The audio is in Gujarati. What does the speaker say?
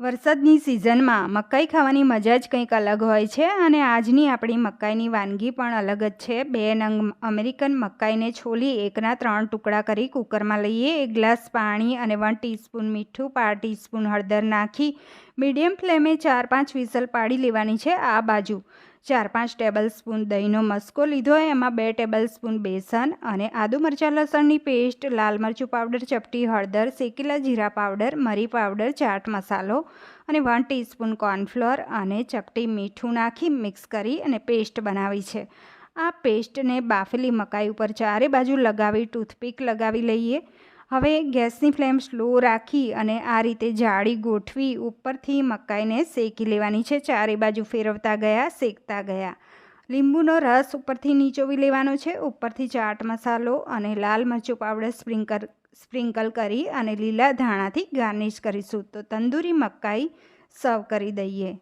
વરસાદની સિઝનમાં મકાઈ ખાવાની મજા જ કંઈક અલગ હોય છે અને આજની આપણી મકાઈની વાનગી પણ અલગ જ છે. બે નંગ અમેરિકન મકાઈને છોલી એકના ત્રણ ટુકડા કરી કુકરમાં લઈએ. એક ગ્લાસ પાણી અને વન ટીસ્પૂન મીઠું પાર ટીસ્પૂન હળદર નાખી મીડિયમ ફ્લેમે ચાર પાંચ વિસલ પાડી લેવાની છે આ બાજુ. ચાર પાંચ ટેબલ સ્પૂન દહીંનો મસ્કો લીધો, એમાં બે ટેબલ સ્પૂન બેસન અને આદુ મરચાં, લસણની પેસ્ટ, લાલ મરચું પાવડર, ચપટી હળદર, શેકેલા જીરા પાવડર, મરી પાવડર, ચાટ મસાલો અને વન ટીસ્પૂન કોર્નફ્લોર અને ચપટી મીઠું નાખી મિક્સ કરી અને પેસ્ટ બનાવી છે. આ પેસ્ટને બાફેલી મકાઈ ઉપર ચારે બાજુ લગાવી, ટૂથપીક લગાવી લઈએ. હવે ગેસની ફ્લેમ સ્લો રાખી અને આ રીતે જાળી ગોઠવી ઉપરથી મકાઈને શેકી લેવાની છે. ચારે બાજુ ફેરવતા ગયા, શેકતા ગયા. લીંબુનો રસ ઉપરથી નીચોવી લેવાનો છે. ઉપરથી ચાટ મસાલો અને લાલ મરચું પાવડર સ્પ્રિંકલ સ્પ્રિંકલ કરી અને લીલા ધાણાથી ગાર્નિશ કરીશું. તો તંદૂરી મકાઈ સર્વ કરી દઈએ.